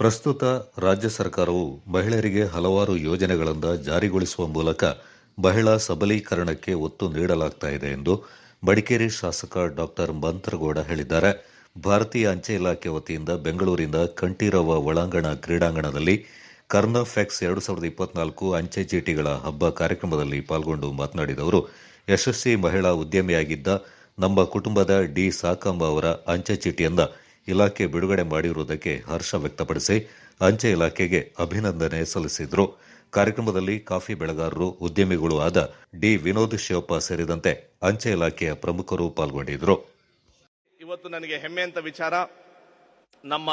ಪ್ರಸ್ತುತ ರಾಜ್ಯ ಸರ್ಕಾರವು ಮಹಿಳೆಯರಿಗೆ ಹಲವಾರು ಯೋಜನೆಗಳಿಂದ ಜಾರಿಗೊಳಿಸುವ ಮೂಲಕ ಮಹಿಳಾ ಸಬಲೀಕರಣಕ್ಕೆ ಒತ್ತು ನೀಡಲಾಗ್ತಾ ಇದೆ ಎಂದು ಮಡಿಕೇರಿ ಶಾಸಕ ಡಾಕ್ಟರ್ ಮಂತ್ರಗೌಡ ಹೇಳಿದ್ದಾರೆ. ಭಾರತೀಯ ಅಂಚೆ ಇಲಾಖೆ ವತಿಯಿಂದ ಬೆಂಗಳೂರಿನ ಕಂಠೀರವ ಒಳಾಂಗಣ ಕ್ರೀಡಾಂಗಣದಲ್ಲಿ ಕರ್ನಾಫೆಕ್ಸ್ ಎರಡು ಸಾವಿರದ ಇಪ್ಪತ್ನಾಲ್ಕು ಅಂಚೆ ಚೀಟಿಗಳ ಹಬ್ಬ ಕಾರ್ಯಕ್ರಮದಲ್ಲಿ ಪಾಲ್ಗೊಂಡು ಮಾತನಾಡಿದ ಅವರು, ಯಶಸ್ವಿ ಮಹಿಳಾ ಉದ್ಯಮಿಯಾಗಿದ್ದ ನಮ್ಮ ಕುಟುಂಬದ ಡಿ ಸಾಕಂಬ ಅವರ ಅಂಚೆ ಚೀಟಿಯನ್ನ ಇಲಾಖೆ ಬಿಡುಗಡೆ ಮಾಡಿರುವುದಕ್ಕೆ ಹರ್ಷ ವ್ಯಕ್ತಪಡಿಸಿ ಅಂಚೆ ಇಲಾಖೆಗೆ ಅಭಿನಂದನೆ ಸಲ್ಲಿಸಿದರು. ಕಾರ್ಯಕ್ರಮದಲ್ಲಿ ಕಾಫಿ ಬೆಳೆಗಾರರು, ಉದ್ಯಮಿಗಳು ಆದ ಡಿ. ವಿನೋದ್ ಶಿವಪ್ಪ ಸೇರಿದಂತೆ ಅಂಚೆ ಇಲಾಖೆಯ ಪ್ರಮುಖರು ಪಾಲ್ಗೊಂಡಿದ್ದರು ಇವತ್ತು ನನಗೆ ಹೆಮ್ಮೆ ಅಂತ ವಿಚಾರ. ನಮ್ಮ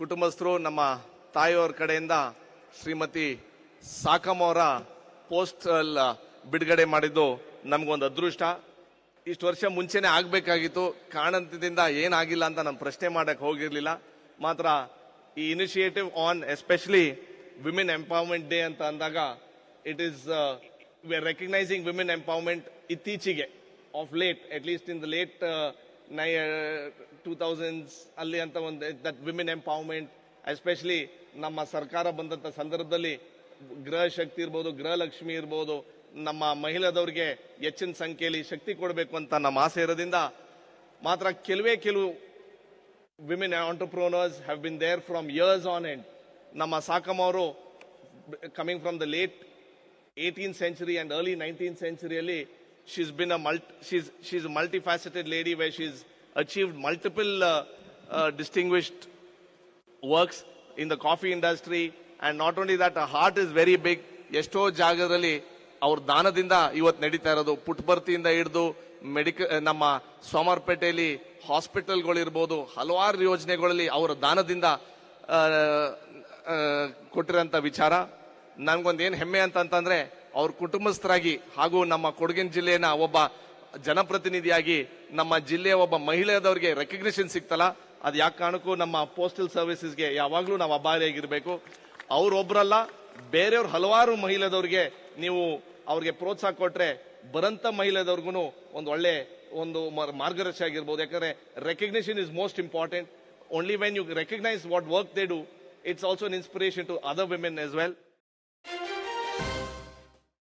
ಕುಟುಂಬಸ್ಥರು, ನಮ್ಮ ತಾಯಿಯವರ ಕಡೆಯಿಂದ ಶ್ರೀಮತಿ ಸಾಕಮ್ಮ ಅವರ ಪೋಸ್ಟ್ ಬಿಡುಗಡೆ ಮಾಡಿದ್ದು ನಮಗೊಂದು ಅದೃಷ್ಟ. ಇಷ್ಟು ವರ್ಷ ಮುಂಚೆನೆ ಆಗಬೇಕಾಗಿತ್ತು. ಕಾರಣದಿಂದ ಏನಾಗಿಲ್ಲ ಅಂತ ನಾನು ಪ್ರಶ್ನೆ ಮಾಡಕ್ಕೆ ಹೋಗಿರಲಿಲ್ಲ. ಮಾತ್ರ ಈ initiative on especially women empowerment day ಅಂತ ಅಂದಾಗ it is we are recognising women empowerment ಇತ್ತೀಚೆಗೆ of late at least in the late nine two thousands ಅಲ್ಲಿ ಅಂತ ಒಂದು ದಟ್ ವಿಮೆನ್ ಎಂಪವರ್ಮೆಂಟ್ ಎಸ್ಪೆಷಲಿ ನಮ್ಮ ಸರ್ಕಾರ ಬಂದಂಥ ಸಂದರ್ಭದಲ್ಲಿ ಗೃಹ ಶಕ್ತಿ ಇರ್ಬೋದು ಗೃಹಲಕ್ಷ್ಮಿ ಇರ್ಬೋದು ನಮ್ಮ ಮಹಿಳೆದವ್ರಿಗೆ ಹೆಚ್ಚಿನ ಸಂಖ್ಯೆಯಲ್ಲಿ ಶಕ್ತಿ ಕೊಡಬೇಕು ಅಂತ ನಮ್ಮ ಆಸೆ ಇರೋದ್ರಿಂದ ಮಾತ್ರ ಕೆಲವೇ ಕೆಲವು women entrepreneurs have been there from years on end ನಮ್ಮ ಸಾಕಮ್ಮ ಅವರು coming from the late eighteen century and early nineteen ಸೆಂಚುರಿಯಲ್ಲಿ she's been a mult she's she's multifaceted lady why she's achieved multiple distinguished works in the coffee industry and not only that heart is very big ಎಷ್ಟೋ ಜಾಗದಲ್ಲಿ ಅವ್ರ ದಾನದಿಂದ ಇವತ್ತು ನಡೀತಾ ಇರೋದು. ಪುಟ್ಬರ್ತಿಯಿಂದ ಹಿಡಿದು ಮೆಡಿಕ ನಮ್ಮ ಸೋಮಾರ್ಪೇಟೆಯಲ್ಲಿ ಹಾಸ್ಪಿಟಲ್ಗಳಿರ್ಬೋದು, ಹಲವಾರು ಯೋಜನೆಗಳಲ್ಲಿ ಅವರ ದಾನದಿಂದ ಕೊಟ್ಟಿರೋಂಥ ವಿಚಾರ. ನನಗೊಂದು ಏನು ಹೆಮ್ಮೆ ಅಂತಂತಂದರೆ ಅವ್ರ ಕುಟುಂಬಸ್ಥರಾಗಿ ಹಾಗೂ ನಮ್ಮ ಕೊಡಗಿನ ಜಿಲ್ಲೆಯ ಒಬ್ಬ ಜನಪ್ರತಿನಿಧಿಯಾಗಿ ನಮ್ಮ ಜಿಲ್ಲೆಯ ಒಬ್ಬ ಮಹಿಳೆಯದವ್ರಿಗೆ ರೆಕಗ್ನಿಷನ್ ಸಿಕ್ತಲ್ಲ. ಅದು ಯಾಕೆ ಕಾರಣಕ್ಕೂ ನಮ್ಮ ಪೋಸ್ಟಲ್ ಸರ್ವಿಸಸ್ಗೆ ಯಾವಾಗಲೂ ನಾವು ಅಭಾರಿಯಾಗಿರಬೇಕು ಅವರೊಬ್ಬರಲ್ಲ ಬೇರೆಯವ್ರ ಹಲವಾರು ಮಹಿಳೆದವ್ರಿಗೆ ನೀವು ಅವ್ರಿಗೆ ಪ್ರೋತ್ಸಾಹ ಕೊಟ್ರೆ ಬರಂತ ಮಹಿಳೆದವ್ರಿಗೂ ಒಂದು ಒಳ್ಳೆ ಒಂದು ಮಾರ್- ಮಾರ್ಗದರ್ಶಿ ಆಗಿರ್ಬೋದು. ಯಾಕಂದ್ರೆ recognition is most important only when you recognise what work they do it's also inspiration to other women as well